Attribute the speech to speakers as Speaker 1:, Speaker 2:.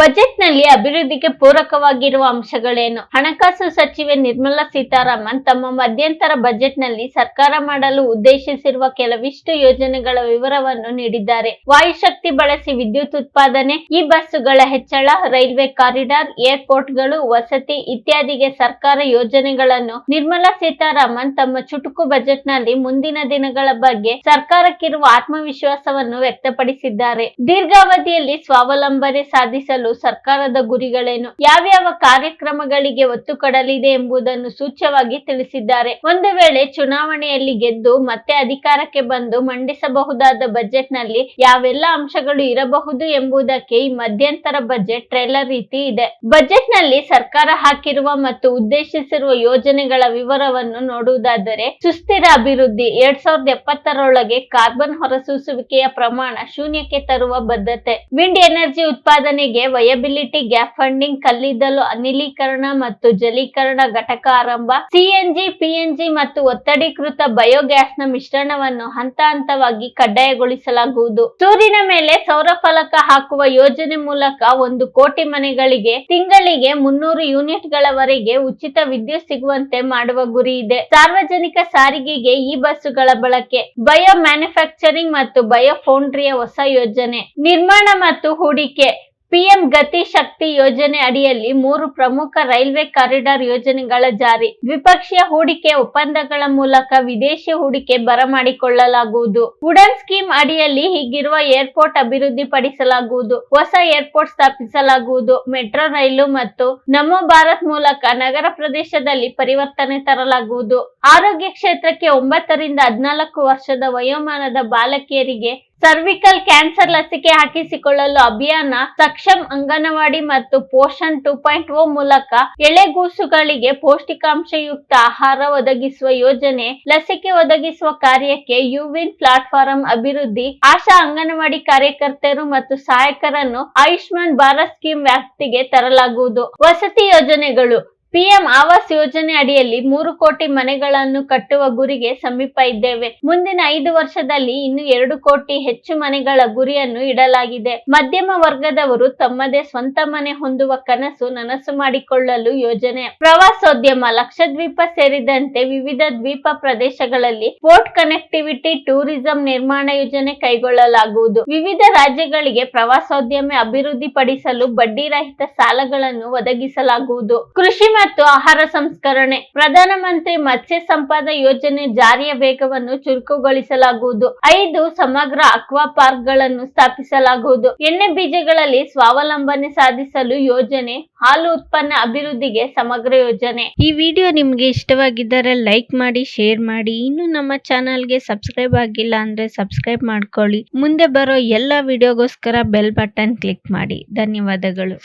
Speaker 1: ಬಜೆಟ್ನಲ್ಲಿ ಅಭಿವೃದ್ಧಿಗೆ ಪೂರಕವಾಗಿರುವ ಅಂಶಗಳೇನು? ಹಣಕಾಸು ಸಚಿವೆ ನಿರ್ಮಲಾ ಸೀತಾರಾಮನ್ ತಮ್ಮ ಮಧ್ಯಂತರ ಬಜೆಟ್ನಲ್ಲಿ ಸರ್ಕಾರ ಮಾಡಲು ಉದ್ದೇಶಿಸಿರುವ ಕೆಲವಿಷ್ಟು ಯೋಜನೆಗಳ ವಿವರವನ್ನು ನೀಡಿದ್ದಾರೆ. ವಾಯುಶಕ್ತಿ ಬಳಸಿ ವಿದ್ಯುತ್ ಉತ್ಪಾದನೆ, ಈ ಬಸ್ಸುಗಳ ಹೆಚ್ಚಳ, ರೈಲ್ವೆ ಕಾರಿಡಾರ್, ಏರ್ಪೋರ್ಟ್ಗಳು, ವಸತಿ ಇತ್ಯಾದಿಗೆ ಸರ್ಕಾರ ಯೋಜನೆಗಳನ್ನು ನಿರ್ಮಲಾ ಸೀತಾರಾಮನ್ ತಮ್ಮ ಚುಟುಕು ಬಜೆಟ್ನಲ್ಲಿ ಮುಂದಿನ ದಿನಗಳ ಬಗ್ಗೆ ಸರ್ಕಾರಕ್ಕಿರುವ ಆತ್ಮವಿಶ್ವಾಸವನ್ನು ವ್ಯಕ್ತಪಡಿಸಿದ್ದಾರೆ. ದೀರ್ಘಾವಧಿಯಲ್ಲಿ ಸ್ವಾವಲಂಬನೆ ಸಾಧಿಸಲು ಸರ್ಕಾರದ ಗುರಿಗಳೇನು? ಯಾವ್ಯಾವ ಕಾರ್ಯಕ್ರಮಗಳಿಗೆ ಒತ್ತು ಕೊಡಲಿದೆ ಎಂಬುದನ್ನು ಸೂಚ್ಯವಾಗಿ ತಿಳಿಸಿದ್ದಾರೆ. ಒಂದು ವೇಳೆ ಚುನಾವಣೆಯಲ್ಲಿ ಗೆದ್ದು ಮತ್ತೆ ಅಧಿಕಾರಕ್ಕೆ ಬಂದು ಮಂಡಿಸಬಹುದಾದ ಬಜೆಟ್ನಲ್ಲಿ ಯಾವೆಲ್ಲ ಅಂಶಗಳು ಇರಬಹುದು ಎಂಬುದಕ್ಕೆ ಈ ಮಧ್ಯಂತರ ಬಜೆಟ್ ಟ್ರೇಲರ್ ರೀತಿ ಇದೆ. ಬಜೆಟ್ನಲ್ಲಿ ಸರ್ಕಾರ ಹಾಕಿರುವ ಮತ್ತು ಉದ್ದೇಶಿಸಿರುವ ಯೋಜನೆಗಳ ವಿವರವನ್ನು ನೋಡುವುದಾದರೆ, ಸುಸ್ಥಿರ ಅಭಿವೃದ್ಧಿ ಎರಡ್ ಸಾವಿರದ ಎಪ್ಪತ್ತರೊಳಗೆ ಕಾರ್ಬನ್ ಹೊರಸೂಸುವಿಕೆಯ ಪ್ರಮಾಣ ಶೂನ್ಯಕ್ಕೆ ತರುವ ಬದ್ಧತೆ, ವಿಂಡ್ ಎನರ್ಜಿ ಉತ್ಪಾದನೆಗೆ ವಯಬಿಲಿಟಿ ಗ್ಯಾಪ್ ಫಂಡಿಂಗ್, ಕಲ್ಲಿದ್ದಲು ಅನಿಲೀಕರಣ ಮತ್ತು ಜಲೀಕರಣ ಘಟಕ ಆರಂಭ. ಸಿಎನ್ಜಿ ಪಿಎನ್ಜಿ ಮತ್ತು ಒತ್ತಡೀಕೃತ ಬಯೋಗ್ಯಾಸ್ನ ಮಿಶ್ರಣವನ್ನು ಹಂತ ಹಂತವಾಗಿ ಕಡ್ಡಾಯಗೊಳಿಸಲಾಗುವುದು. ಸೂರ್ಯನ ಮೇಲೆ ಸೌರ ಫಲಕ ಹಾಕುವ ಯೋಜನೆ ಮೂಲಕ ಒಂದು ಕೋಟಿ ಮನೆಗಳಿಗೆ ತಿಂಗಳಿಗೆ ಮುನ್ನೂರು ಯೂನಿಟ್ ಗಳವರೆಗೆ ಉಚಿತ ವಿದ್ಯುತ್ ಸಿಗುವಂತೆ ಮಾಡುವ ಗುರಿ ಇದೆ. ಸಾರ್ವಜನಿಕ ಸಾರಿಗೆಗೆ ಈ ಬಸ್ಸುಗಳ ಬಳಕೆ. ಬಯೋ ಮ್ಯಾನುಫ್ಯಾಕ್ಚರಿಂಗ್ ಮತ್ತು ಬಯೋ ಫೌಂಡ್ರಿಯ ಹೊಸ ಯೋಜನೆ. ನಿರ್ಮಾಣ ಮತ್ತು ಹೂಡಿಕೆ. ಪಿಎಂ ಗತಿ ಶಕ್ತಿ ಯೋಜನೆ ಅಡಿಯಲ್ಲಿ ಮೂರು ಪ್ರಮುಖ ರೈಲ್ವೆ ಕಾರಿಡಾರ್ ಯೋಜನೆಗಳ ಜಾರಿ. ದ್ವಿಪಕ್ಷೀಯ ಹೂಡಿಕೆ ಒಪ್ಪಂದಗಳ ಮೂಲಕ ವಿದೇಶಿ ಹೂಡಿಕೆ ಬರಮಾಡಿಕೊಳ್ಳಲಾಗುವುದು. ಉಡನ್ ಸ್ಕೀಮ್ ಅಡಿಯಲ್ಲಿ ಹೀಗಿರುವ ಏರ್ಪೋರ್ಟ್ ಅಭಿವೃದ್ಧಿಪಡಿಸಲಾಗುವುದು. ಹೊಸ ಏರ್ಪೋರ್ಟ್ ಸ್ಥಾಪಿಸಲಾಗುವುದು. ಮೆಟ್ರೋ, ರೈಲು ಮತ್ತು ನಮೋ ಭಾರತ್ ಮೂಲಕ ನಗರ ಪ್ರದೇಶದಲ್ಲಿ ಪರಿವರ್ತನೆ ತರಲಾಗುವುದು. ಆರೋಗ್ಯ ಕ್ಷೇತ್ರಕ್ಕೆ ಒಂಬತ್ತರಿಂದ ಹದಿನಾಲ್ಕು ವರ್ಷದ ವಯೋಮಾನದ ಬಾಲಕಿಯರಿಗೆ ಸರ್ವಿಕಲ್ ಕ್ಯಾನ್ಸರ್ ಲಸಿಕೆ ಹಾಕಿಸಿಕೊಳ್ಳಲು ಅಭಿಯಾನ ಸಕ್ಷಮ್ ಅಂಗನವಾಡಿ ಮತ್ತು ಪೋಷಣ್ ಟೂ ಪಾಯಿಂಟ್ ಓ ಮೂಲಕ ಎಳೆಗೂಸುಗಳಿಗೆ ಪೌಷ್ಟಿಕಾಂಶಯುಕ್ತ ಆಹಾರ ಒದಗಿಸುವ ಯೋಜನೆ ಲಸಿಕೆ ಒದಗಿಸುವ ಕಾರ್ಯಕ್ಕೆ ಯುವಿನ್ ಪ್ಲಾಟ್ಫಾರಂ ಅಭಿವೃದ್ಧಿ ಆಶಾ ಅಂಗನವಾಡಿ ಕಾರ್ಯಕರ್ತರು ಮತ್ತು ಸಹಾಯಕರನ್ನು ಆಯುಷ್ಮಾನ್ ಭಾರತ್ ಸ್ಕೀಮ್ ವ್ಯಾಪ್ತಿಗೆ ತರಲಾಗುವುದು. ವಸತಿ ಯೋಜನೆಗಳು ಪಿಎಂ ಆವಾಸ್ ಯೋಜನೆ ಅಡಿಯಲ್ಲಿ ಮೂರು ಕೋಟಿ ಮನೆಗಳನ್ನು ಕಟ್ಟುವ ಗುರಿಗೆ ಸಮೀಪ ಇದ್ದೇವೆ. ಮುಂದಿನ ಐದು ವರ್ಷದಲ್ಲಿ ಇನ್ನು ಎರಡು ಕೋಟಿ ಹೆಚ್ಚು ಮನೆಗಳ ಗುರಿಯನ್ನು ಇಡಲಾಗಿದೆ. ಮಧ್ಯಮ ವರ್ಗದವರು ತಮ್ಮದೇ ಸ್ವಂತ ಮನೆ ಹೊಂದುವ ಕನಸು ನನಸು ಮಾಡಿಕೊಳ್ಳಲು ಯೋಜನೆ. ಪ್ರವಾಸೋದ್ಯಮ, ಲಕ್ಷದ್ವೀಪ ಸೇರಿದಂತೆ ವಿವಿಧ ದ್ವೀಪ ಪ್ರದೇಶಗಳಲ್ಲಿ ಪೋರ್ಟ್ ಕನೆಕ್ಟಿವಿಟಿ ಟೂರಿಸಂ ನಿರ್ಮಾಣ ಯೋಜನೆ ಕೈಗೊಳ್ಳಲಾಗುವುದು. ವಿವಿಧ ರಾಜ್ಯಗಳಿಗೆ ಪ್ರವಾಸೋದ್ಯಮ ಅಭಿವೃದ್ಧಿಪಡಿಸಲು ಬಡ್ಡಿ ರಹಿತ ಸಾಲಗಳನ್ನು ಒದಗಿಸಲಾಗುವುದು. ಕೃಷಿ ಮತ್ತು ಆಹಾರ ಸಂಸ್ಕರಣೆ. ಪ್ರಧಾನಮಂತ್ರಿ ಮತ್ಸ್ಯ ಸಂಪದ ಯೋಜನೆ ಜಾರಿಯ ವೇಗವನ್ನು ಚುರುಕುಗೊಳಿಸಲಾಗುವುದು. ಐದು ಸಮಗ್ರ ಅಕ್ವಾ ಪಾರ್ಕ್ಗಳನ್ನು ಸ್ಥಾಪಿಸಲಾಗುವುದು. ಎಣ್ಣೆ ಬೀಜಗಳಲ್ಲಿ ಸ್ವಾವಲಂಬನೆ ಸಾಧಿಸಲು ಯೋಜನೆ, ಹಾಲು ಉತ್ಪನ್ನ ಅಭಿವೃದ್ಧಿಗೆ ಸಮಗ್ರ ಯೋಜನೆ.
Speaker 2: ಈ ವಿಡಿಯೋ ನಿಮ್ಗೆ ಇಷ್ಟವಾಗಿದ್ದರೆ ಲೈಕ್ ಮಾಡಿ, ಶೇರ್ ಮಾಡಿ. ಇನ್ನು ನಮ್ಮ ಚಾನಲ್ಗೆ ಸಬ್ಸ್ಕ್ರೈಬ್ ಆಗಿಲ್ಲ ಅಂದ್ರೆ ಸಬ್ಸ್ಕ್ರೈಬ್ ಮಾಡ್ಕೊಳ್ಳಿ. ಮುಂದೆ ಬರೋ ಎಲ್ಲ ವಿಡಿಯೋಗೋಸ್ಕರ ಬೆಲ್ ಬಟನ್ ಕ್ಲಿಕ್ ಮಾಡಿ. ಧನ್ಯವಾದಗಳು.